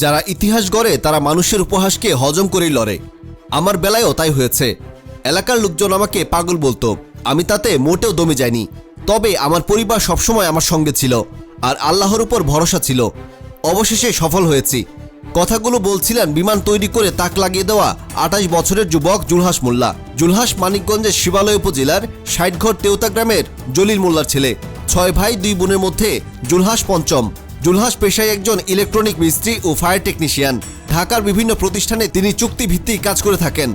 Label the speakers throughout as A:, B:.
A: যারা ইতিহাস গড়ে, তারা মানুষের উপহাসকে হজম করেই লড়ে। আমার বেলায়ও তাই হয়েছে। এলাকার লোকজন আমাকে পাগল বলতো। আমি তাতে মোটেও দমে যাইনি। তবে আমার পরিবার সবসময় আমার সঙ্গে ছিল আর আল্লাহর উপর ভরসা ছিল। অবশেষে সফল হয়েছি। কথাগুলো বলছিলেন বিমান তৈরি করে তাক লাগিয়ে দেওয়া আঠাশ বছরের যুবক জুলহাস মোল্লা। জুলহাস মানিকগঞ্জের শিবালয় উপজেলার ষাটঘর তেওতা গ্রামের জলিল মোল্লার ছেলে। ছয় ভাই, দুই বোনের মধ্যে জুলহাস পঞ্চম। জুলহাস পেশায় একজন ইলেকট্রনিক মিস্ত্রি ও ফায়ার টেকনিশিয়ান। ঢাকার বিভিন্ন প্রতিষ্ঠানে তিনি চুক্তিভিত্তিক কাজ করে থাকেন।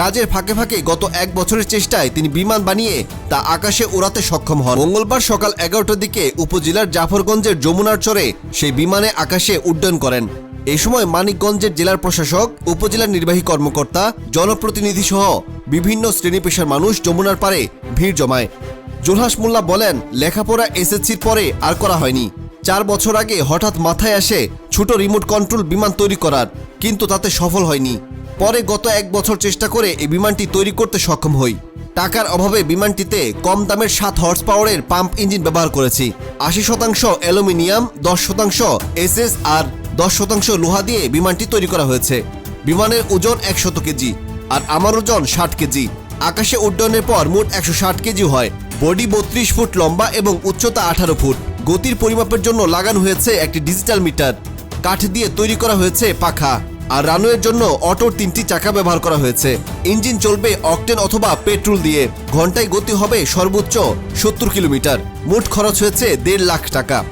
A: কাজের ফাঁকে ফাঁকে গত এক বছরের চেষ্টায় তিনি বিমান বানিয়ে তা আকাশে উড়াতে সক্ষম হন। মঙ্গলবার সকাল এগারোটার দিকে উপজেলার জাফরগঞ্জের যমুনার চরে সেই বিমানে আকাশে উড্ডয়ন করেন। এই সময় মানিকগঞ্জের জেলার প্রশাসক, উপজেলার নির্বাহী কর্মকর্তা, জনপ্রতিনিধি সহ বিভিন্ন শ্রেণি পেশার মানুষ যমুনার পারে ভিড় জমায়। জুলহাস মোল্লা বলেন, লেখাপড়া এসএসসির পরে আর করা হয়নি। চার বছর আগে হঠাৎ মাথায় আসে ছোট রিমোট কন্ট্রোল বিমান তৈরি করার, কিন্তু তাতে সফল হয়নি। পরে গত এক বছর চেষ্টা করে এই বিমানটি তৈরি করতে সক্ষম হই। টাকার অভাবে বিমানটিতে কম দামের সাত হর্স পাওয়ারের পাম্প ইঞ্জিন ব্যবহার করেছি। আশি শতাংশ অ্যালুমিনিয়াম, দশ শতাংশ এসএস আর দশ শতাংশ লোহা দিয়ে বিমানটি তৈরি করা হয়েছে। বিমানের ওজন একশত কেজি আর আমার ওজন ষাট কেজি। আকাশে উড্ডয়নের পর মোট একশো ষাট কেজি হয়। বডি বত্রিশ ফুট লম্বা এবং উচ্চতা আঠারো ফুট। গতির পরিমাপের জন্য লাগানো হয়েছে একটি ডিজিটাল মিটার। কাঠ দিয়ে তৈরি করা হয়েছে পাখা আর রানওয়ের জন্য অটোর তিনটি চাকা ব্যবহার করা হয়েছে। ইঞ্জিন চলবে অকটেন অথবা পেট্রোল দিয়ে। ঘন্টায় গতি হবে সর্বোচ্চ সত্তর কিলোমিটার। মোট খরচ হয়েছে দেড় লাখ টাকা।